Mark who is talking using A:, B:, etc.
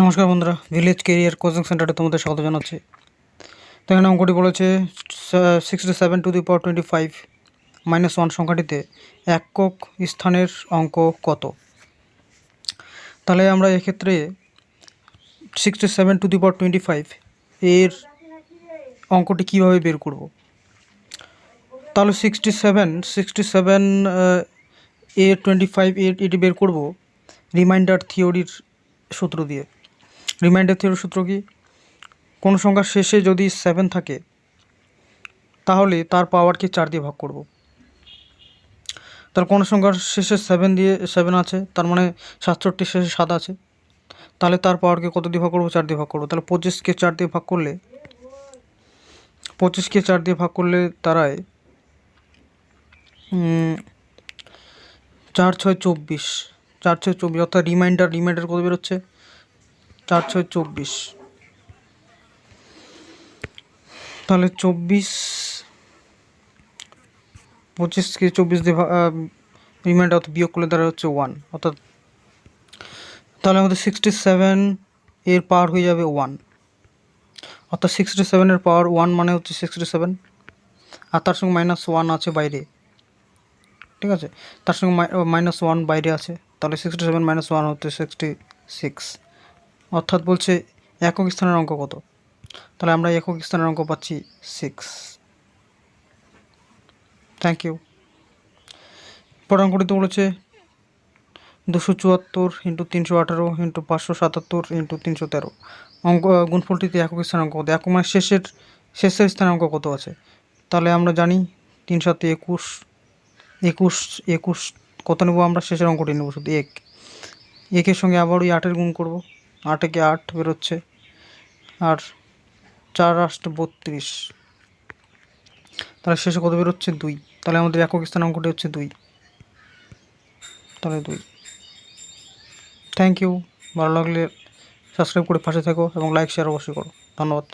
A: নমস্কার বন্ধুরা village career coaching সেন্টারে তোমাদের স্বাগত জানাচ্ছি। তো এখানে অঙ্কটি বলেছে sixty seven to the power twenty five minus one সংখ্যাটিতে একক স্থানের অঙ্ক কত? তাহলে আমরা এক্ষেত্রে sixty seven to the power twenty five এর অঙ্কটি কীভাবে বের করব? তাহলে সিক্সটি সেভেন সিক্সটি সেভেন এ টোয়েন্টি ফাইভ এটি বের করব রিমাইন্ডার থিওরির সূত্র দিয়ে। রিমাইন্ডার থিওরির সূত্র কি? কোনো সংখ্যার শেষে যদি সেভেন থাকে, তাহলে তার পাওয়ারকে চার দিয়ে ভাগ করব। তাহলে কোনো সংখ্যার শেষে সেভেন দিয়ে সেভেন আছে, তার মানে সাতষট্টির শেষে সাত আছে, তাহলে তার পাওয়ারকে কত দিয়ে ভাগ করব? চার দিয়ে ভাগ করব। তাহলে পঁচিশকে চার দিয়ে ভাগ করলে, পঁচিশকে চার দিয়ে ভাগ করলে তারায় চার ছয় চব্বিশ, চার ছয় চব্বিশ, অর্থাৎ রিমাইন্ডার রিমাইন্ডার কত বেরোচ্ছে? চার ছয় চব্বিশ। তাহলে চব্বিশ পঁচিশকে চব্বিশ দিয়ে রিমাইন্ডার অর্থাৎ বিয়োগ করলে দ্বারা হচ্ছে ওয়ান অর্থাৎ তাহলে আমাদের সিক্সটি সেভেন এর পাওয়ার হয়ে যাবে ওয়ান অর্থাৎ সিক্সটি সেভেনের পাওয়ার ওয়ান মানে হচ্ছে সিক্সটি সেভেন আর তার সঙ্গে মাইনাস ওয়ান আছে বাইরে। ঠিক আছে? তার সঙ্গে মাইনাস ওয়ান বাইরে আছে। তাহলে সিক্সটি সেভেন মাইনাস ওয়ান হচ্ছে সিক্সটি সিক্স অর্থাৎ বলছে একক স্থানের অঙ্ক কত? তাহলে আমরা একক স্থানের অঙ্ক পাচ্ছি সিক্স থ্যাংক ইউ পরের অঙ্কটিতে বলেছে দুশো চুয়াত্তর ইন্টু তিনশো আঠারো ইন্টু পাঁচশো সাতাত্তর ইন্টু তিনশো তেরো। অঙ্ক গুণফলটিতে একক স্থানের অঙ্ক কত? একক মানে শেষের শেষের স্থানের অঙ্ক কত আছে? তাহলে আমরা জানি তিন সাতে একুশ একুশ একুশ কত নেব আমরা? শেষের অঙ্কটি নেব শুধু এক। একের সঙ্গে আবার ওই আটের গুণ করব। আটেকে আট বেরোচ্ছে। আর চার আষ্ট বত্রিশ। তাহলে শেষে কত বেরোচ্ছে? দুই। তাহলে আমাদের একক স্থান অঙ্কটি হচ্ছে দুই। তাহলে দুই। থ্যাংক ইউ ভালো লাগলে সাবস্ক্রাইব করে পাশে থাকো এবং লাইক শেয়ার অবশ্যই করো। ধন্যবাদ।